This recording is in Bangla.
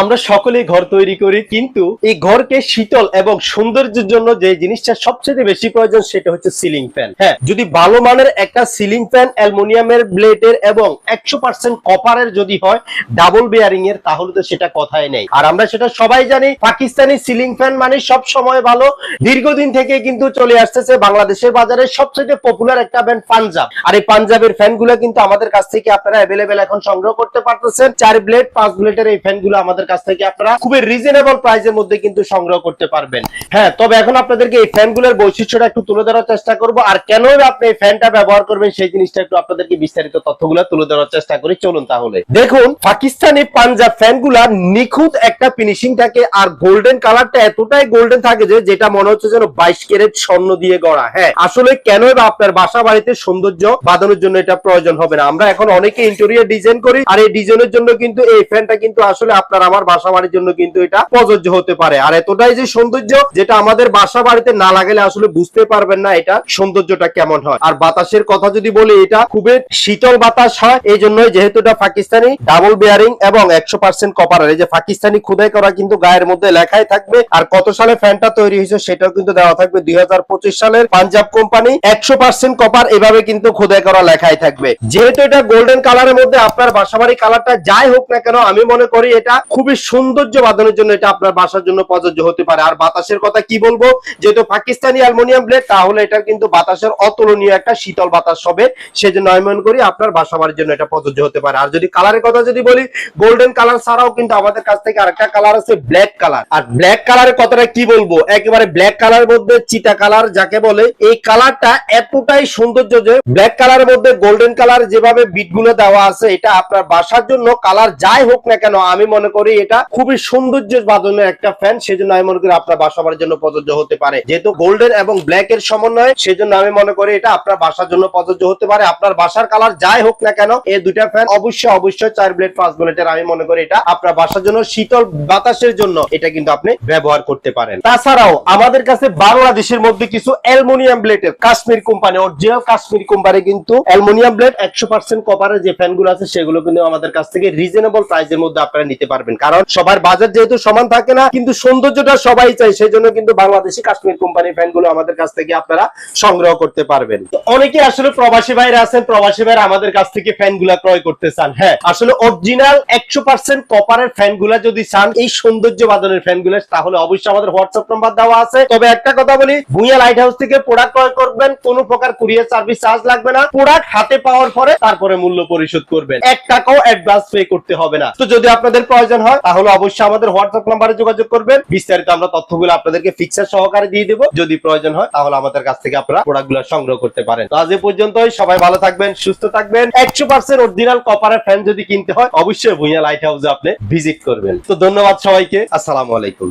আমরা সকলেই ঘর তৈরি করি, কিন্তু এই ঘরকে শীতল এবং সৌন্দর্যের জন্য যে জিনিসটা সবচেয়ে বেশি প্রয়োজন সেটা হচ্ছে সিলিং ফ্যান। হ্যাঁ যদি ভালো মানের একটা সিলিং ফ্যান, অ্যালুমিনিয়ামের ব্লেডের এবং একশো কপারের যদি হয়, ডাবল বেয়ারিং এর তাহলে তো সেটা কথাই নেই। আর আমরা সেটা সবাই জানি, পাকিস্তানি সিলিং ফ্যান মানে সব সময় ভালো। দীর্ঘদিন থেকে কিন্তু চলে আসতেছে বাংলাদেশের বাজারে সবচেয়ে পপুলার একটা ব্র্যান্ড পাঞ্জাব। আর এই পাঞ্জাবের ফ্যানগুলো কিন্তু আমাদের কাছ থেকে আপনারা অ্যাভেলেবেল এখন সংগ্রহ করতে পারতেছেন। চার ব্লেড পাঁচ ব্লেডের এই ফ্যানগুলো আমাদের কাছ থেকে আপনারা খুবই রিজনেবল প্রাইসের মধ্যে কিন্তু সংগ্রহ করতে পারবেন। হ্যাঁ তবে এখন আপনাদেরকে এই ফ্যানগুলোর বৈশিষ্ট্যটা একটু তুলে ধরার চেষ্টা করব, আর কেন আপনি এই ফ্যানটা ব্যবহার করবেন সেই জিনিসটা একটু আপনাদেরকে বিস্তারিত তথ্যগুলো তুলে ধরার চেষ্টা করি, চলুন তাহলে। দেখুন, পাকিস্তানি পাঞ্জাব ফ্যানগুলা নিখুঁত একটা ফিনিশিং থাকে, আর গোল্ডেন কালারটা এতটাই গোল্ডেন থাকে যে যেটা মনে হচ্ছে যেন বাইশ ক্যারেট স্বর্ণ দিয়ে গড়া হ্যাঁ। আসলে কেন আপনার বাসা বাড়িতে সৌন্দর্য বাঁধানোর জন্য এটা প্রয়োজন হবে না। আমরা এখন অনেকে ইন্টেরিয়ার ডিজাইন করি, আর এই ডিজাইনের জন্য কিন্তু এই ফ্যানটা কিন্তু আসলে আপনার আমার বাসা বাড়ির জন্য কিন্তু এটা প্রযোজ্য হতে পারে। আর এতটাই যে সৌন্দর্য যেটা আমাদের বাসা বাড়িতে না লাগালে আসলে বুঝতে পারবেন না এটা সৌন্দর্যটা কেমন হয়। আর বাতাসের কথা যদি বলি, এটা খুবই শীতল বাতাস হয় এই জন্যই যেহেতু এটা পাকিস্তানি ডাবল বেয়ারিং এবং একশো পার্সেন্ট কপার এই যে পাকিস্তানি খুদাই করা কিন্তু গায়ের মধ্যে লেখাই থাকবে। আর কত সালে ফ্যানটা তৈরি হয়েছে সেটাও কিন্তু দেওয়া থাকবে দুই হাজার পঁচিশ সালের পাঞ্জাব কোম্পানি। একশো পার্সেন্ট কপার এভাবে কিন্তু খোদাই করা লেখাই থাকবে। যেহেতু এটা গোল্ডেন কালারের মধ্যে আপনার বাসাবাড়ি কালারটা যাই হোক না কেন, আমি মনে করি এটা খুবই সৌন্দর্য বাঁধানোর জন্য এটা আপনার বাসার জন্য প্রযোজ্য হতে পারে। আর বাতাসের কথা কি বলব? যেহেতু পাকিস্তানি অ্যালমোনিয়াম ব্লেড, তাহলে এটা কিন্তু বাতাসের অতুলনীয় একটা শীতল বাতাস হবে। সেজন্য আমি মনে করি আপনার বাসা বাড়ির জন্য এটা প্রযোজ্য হতে পারে। আর যদি কালারের কথা যদি বলি গোল্ডেন কালার ছাড়াও কিন্তু আমাদের কাছ থেকে আরেকটা কালার আছে ব্ল্যাক কালার আর ব্ল্যাক কালারের কথাটা কি বলব? একেবারে ব্ল্যাক কালার মধ্যে চিটা কালার যাকে বলে, এই কালারটা এতটাই সৌন্দর্য যে ব্ল্যাক কালারের মধ্যে গোল্ডেন কালার যেভাবে বিটগুলো দেওয়া আছে, এটা আপনার বাসার জন্য কালার যাই হোক না কেন, আমি মনে করি এটা খুবই সৌন্দর্য বাঁধনের একটা ফ্যান সেজন্য আমি মনে করি আপনার বাসা বাড়ির জন্য প্রযোজ্য হতে পারে। যেহেতু গোল্ডেন এবং ব্ল্যাক এর সমন্বয়, সেজন্য আমি মনে করি এটা আপনার বাসার জন্য প্রযোজ্য হতে পারে। আপনার বাসার কালার যাই হোক না কেন, এই দুটা ফ্যান অবশ্যই অবশ্যই চার ব্লেড পাঁচ ব্লেডের আমি মনে করি এটা আপনার বাসার জন্য শীতল বাতাসের জন্য এটা কিন্তু আপনি ব্যবহার করতে পারেন। তাছাড়াও আমাদের কাছে বাংলাদেশের মধ্যে কিছু aluminium ব্লেডের Kashmir company original Kashmir company কিন্তু অ্যালুমিনিয়াম ব্লেড একশো পার্সেন্ট কপারের যে ফ্যানগুলো আছে, সেগুলো কিন্তু আমাদের কাছ থেকে রিজনেবল প্রাইসের মধ্যে আপনারা নিতে পারবেন। কারণ সবার বাজার যেহেতু সমান থাকে না, কিন্তু সৌন্দর্যটা সবাই চাই সেই জন্য কিন্তু বাংলাদেশি কাশ্মীর কোম্পানির ফ্যানগুলো আমাদের কাছ থেকে আপনারা সংগ্রহ করতে পারবেন। অনেকে আসলে প্রবাসী ভাইরা আছেন, প্রবাসী ভাইরা আমাদের কাছ থেকে ফ্যানগুলা ক্রয় করতে চান। হ্যাঁ আসলে অরিজিনাল একশো পার্সেন্ট কপারের ফ্যানগুলা যদি চান, এই সৌন্দর্য বাদনের ফ্যানগুলা তাহলে অবশ্যই আমাদের হোয়াটসঅ্যাপ নাম্বার দেওয়া আছে। তবে একটা কথা বলি, ভুইয়া লাইট হাউস থেকে প্রোডাক্ট ক্রয় করবেন, কোনো প্রকার কুরিয়ার সার্ভিস চার্জ লাগবে না। প্রোডাক্ট হাতে পাওয়ার পরে তারপরে মূল্য পরিশোধ করবেন। এক টাকাও অ্যাডভান্স পে করতে হবে না। তো যদি আপনাদের প্রয়োজন হয় তাহলে অবশ্যই আমাদের হোয়াটসঅ্যাপ নাম্বারে যোগাযোগ করবেন। বিস্তারিত আমরা তথ্যগুলো আপনাদেরকে ফিক্সার সহকারে দিয়ে দেবো। যদি প্রয়োজন হয়, তাহলে আমাদের কাছ থেকে আপনারা প্রোডাক্ট সংগ্রহ করতে পারেন। তো আজ পর্যন্ত সবাই ভালো থাকবেন, সুস্থ থাকবেন। একশো পার্সেন্ট অরিজিনাল কপারের ফ্যান যদি কিনতে হয়, অবশ্যই ভুইয়া লাইট হাউসে আপনি ভিজিট করবেন। তো ধন্যবাদ সবাইকে, আসসালামু আলাইকুম।